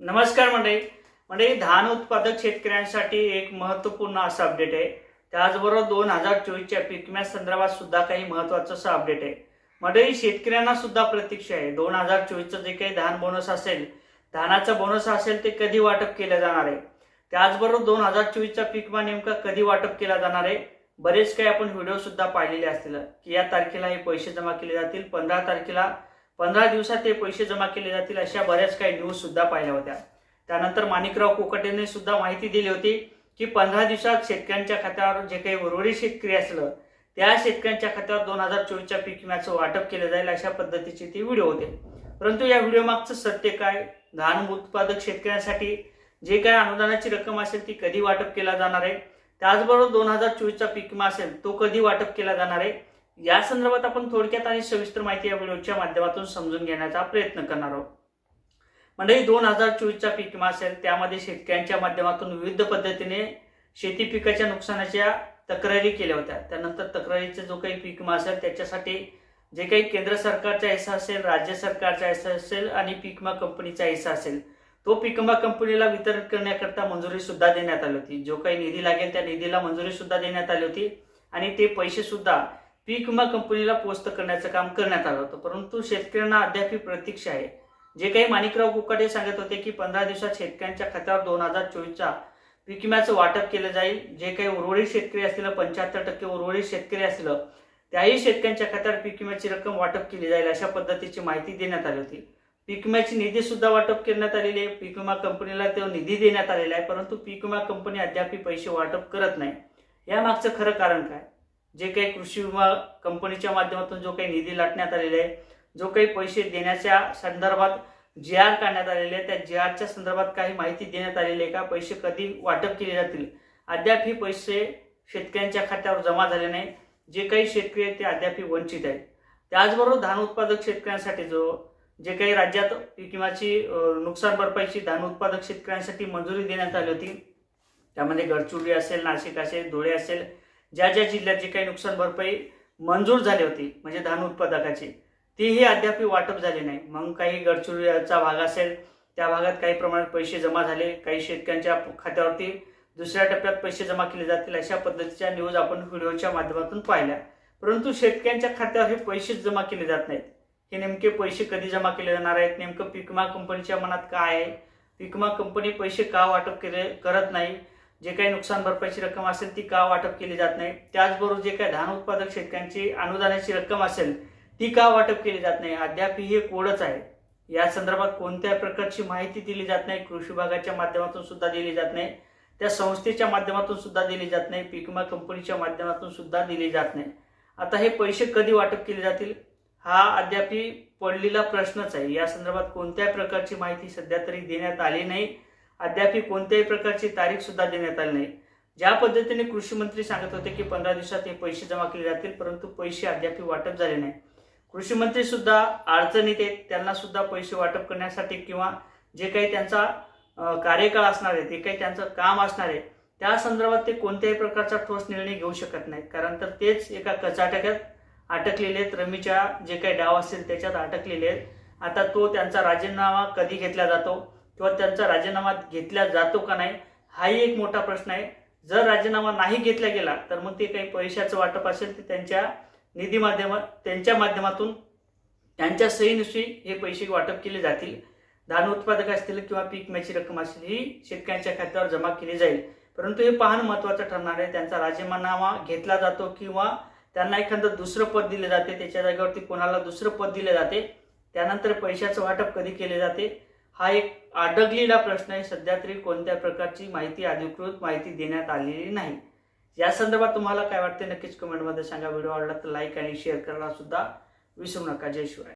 नमस्कार मंडळी. मंडळी धान उत्पादक शेतकऱ्यांसाठी एक महत्त्वपूर्ण असं अपडेट आहे. त्याचबरोबर दोन हजार चोवीसच्या पिकम्या संदर्भात सुद्धा काही महत्त्वाचं असं अपडेट आहे. मंडळी शेतकऱ्यांना सुद्धा प्रतीक्षा आहे. दोन हजार चोवीसचं जे काही धान बोनस असेल धानाचा बोनस असेल ते कधी वाटप केलं जाणार आहे? त्याचबरोबर दोन हजार चोवीसचा पीक नेमका कधी वाटप केला जाणार आहे? बरेच काही आपण व्हिडिओ सुद्धा पाहिलेले असतील की या तारखेला हे पैसे जमा केले जातील पंधरा तारखेला पंधरा दिवसात ते पैसे जमा केले जातील अशा बऱ्याच काही न्यूज सुद्धा पाहिल्या होत्या. त्यानंतर माणिकराव कोकटेने सुद्धा माहिती दिली होती की पंधरा दिवसात शेतकऱ्यांच्या खात्यावर जे काही उर्वरित शेतकरी असलं त्या शेतकऱ्यांच्या खात्यावर दोन हजार चोवीसच्या पीक विम्याचं वाटप केलं जाईल अशा पद्धतीचे ते व्हिडिओ होते. परंतु या व्हिडिओ मागचं सत्य काय? धान उत्पादक शेतकऱ्यांसाठी जे काही अनुदानाची रक्कम असेल ती कधी वाटप केला जाणार आहे? त्याचबरोबर दोन हजार चोवीसचा पीक विमा असेल तो कधी वाटप केला जाणार आहे? या संदर्भात आपण थोडक्यात आणि सविस्तर माहिती या व्हिडिओच्या माध्यमातून समजून घेण्याचा प्रयत्न करणार आहोत. म्हणजे मंडळी दोन हजार चोवीसचा पीक विमा असेल त्यामध्ये शेतकऱ्यांच्या माध्यमातून विविध पद्धतीने शेती पिकाच्या नुकसानाच्या तक्रारी केल्या होत्या. त्यानंतर तक्रारीचा जो काही पीक विमा असेल त्याच्यासाठी जे काही केंद्र सरकारचा हिस्सा असेल राज्य सरकारचा हिस्सा असेल आणि पीक विमा कंपनीचा हिस्सा असेल तो पीक विमा कंपनीला वितरण करण्याकरता मंजुरी सुद्धा देण्यात आली होती. जो काही निधी लागेल त्या निधीला मंजुरी सुद्धा देण्यात आली होती आणि ते पैसे सुद्धा पीक विमा कंपनीला पोस्ट करण्याचं काम करण्यात आलं होतं. परंतु शेतकऱ्यांना अद्याप प्रतीक्षा आहे. जे काही माणिकराव कुकाटे सांगत होते की पंधरा दिवसात शेतकऱ्यांच्या खात्यावर दोन हजार चोवीसच्या पीक विम्याचं वाटप केलं जाईल. जे काही उर्वरित शेतकरी असतील पंच्याहत्तर टक्के उर्वरित शेतकरी असलं त्याही शेतकऱ्यांच्या खात्यावर पीक विम्याची रक्कम वाटप केली जाईल अशा पद्धतीची माहिती देण्यात आली होती. पीक विम्याची निधी सुद्धा वाटप करण्यात आलेली आहे. पीक विमा कंपनीला तो निधी देण्यात आलेला आहे. परंतु पीक विमा कंपनी अद्याप पैसे वाटप करत नाही. यामागचं खरं कारण काय? जे काही कृषी विमा कंपनीच्या माध्यमातून जो काही निधी लाटण्यात आलेला आहे जो काही पैसे देण्याच्या संदर्भात जी आर काढण्यात आलेले आहे त्या जी आरच्या संदर्भात काही माहिती देण्यात आलेली आहे का? पैसे कधी वाटप केले जातील? अद्याप ही पैसे शेतकऱ्यांच्या खात्यावर जमा झाले नाही जे काही शेतकरी आहेत ते अद्याप वंचित आहेत. त्याचबरोबर धान उत्पादक शेतकऱ्यांसाठी जो जे काही राज्यात पीक विमाची नुकसान भरपाईची धान उत्पादक शेतकऱ्यांसाठी मंजुरी देण्यात आली होती. त्यामध्ये गडचिरोली असेल नाशिक असेल धुळे असेल ज्या ज्या जिल्ह्यात जी काही नुकसान भरपाई मंजूर झाली होती म्हणजे धान उत्पादकाची तीही अद्याप वाटप झाली नाही. मग काही गडचिरोलीचा भाग असेल त्या भागात काही प्रमाणात पैसे जमा झाले काही शेतकऱ्यांच्या खात्यावरती दुसऱ्या टप्प्यात पैसे जमा केले जातील अशा पद्धतीच्या न्यूज आपण व्हिडिओच्या माध्यमातून पाहिल्या. परंतु शेतकऱ्यांच्या खात्यावर हे पैसेच जमा केले जात नाहीत. हे नेमके पैसे कधी जमा केले जाणार आहेत? नेमकं पिकमा विमा कंपनीच्या मनात काय आहे? पिकमा कंपनी पैसे का वाटप केले करत नाही? जे काही नुकसान भरपाईची रक्कम असेल ती का वाटप केली जात नाही? त्याचबरोबर जे काही धान उत्पादक शेतकऱ्यांची अनुदानाची रक्कम असेल ती का वाटप केली जात नाही? अद्याप ही एक ओढच आहे. या संदर्भात कोणत्या प्रकारची माहिती दिली जात नाही. कृषी विभागाच्या माध्यमातून सुद्धा दिली जात नाही. त्या संस्थेच्या माध्यमातून सुद्धा दिली जात नाही. पीक विमा कंपनीच्या माध्यमातून सुद्धा दिली जात नाही. आता हे पैसे कधी वाटप केले जातील? हा अद्याप पडलेला प्रश्नच आहे. या संदर्भात कोणत्याही प्रकारची माहिती सध्या तरी देण्यात आली नाही. अद्याप कोणत्याही प्रकारची तारीख सुद्धा देण्यात आली नाही. ज्या पद्धतीने कृषी मंत्री सांगत होते की पंधरा दिवसात हे पैसे जमा केले जातील परंतु पैसे अद्याप वाटप झाले नाही. कृषी मंत्री सुद्धा अडचणीत आहेत. त्यांना सुद्धा पैसे वाटप करण्यासाठी किंवा जे काही त्यांचा कार्यकाळ असणार आहे ते काही त्यांचं काम असणार आहे त्या संदर्भात ते कोणत्याही प्रकारचा ठोस निर्णय घेऊ शकत नाहीत. कारण तर तेच एका कचाटक्यात अटकलेले आहेत. रमीच्या जे काही डाव असेल त्याच्यात अटकलेले आहेत. आता तो त्यांचा राजीनामा कधी घेतला जातो? किंवा त्यांचा राजीनामा घेतला जातो का नाही हाही एक मोठा प्रश्न आहे. जर राजीनामा नाही घेतला गेला तर मग ते काही पैशाचं वाटप असेल ते त्यांच्या निधी माध्यमात त्यांच्या माध्यमातून त्यांच्या सहीनुसार हे पैसे वाटप केले जातील. धान उत्पादक असतील किंवा पीक विम्याची रक्कम असेल ही शेतकऱ्यांच्या खात्यावर जमा केली जाईल. परंतु हे पाहणं महत्त्वाचं ठरणार आहे. त्यांचा राजीनामा घेतला जातो किंवा त्यांना एखादं दुसरं पद दिले जाते त्याच्या जागेवरती कोणाला दुसरं पद दिले जाते त्यानंतर पैशाचं वाटप कधी केले जाते हा एक अडकलेला प्रश्न आहे. सध्या तरी कोणत्या प्रकारची माहिती अधिकृत माहिती देण्यात आलेली नाही. या संदर्भात तुम्हाला काय वाटते नक्कीच कमेंटमध्ये सांगा. व्हिडिओ आवडला तर लाईक आणि शेअर करायला सुद्धा विसरू नका. जय शिवाय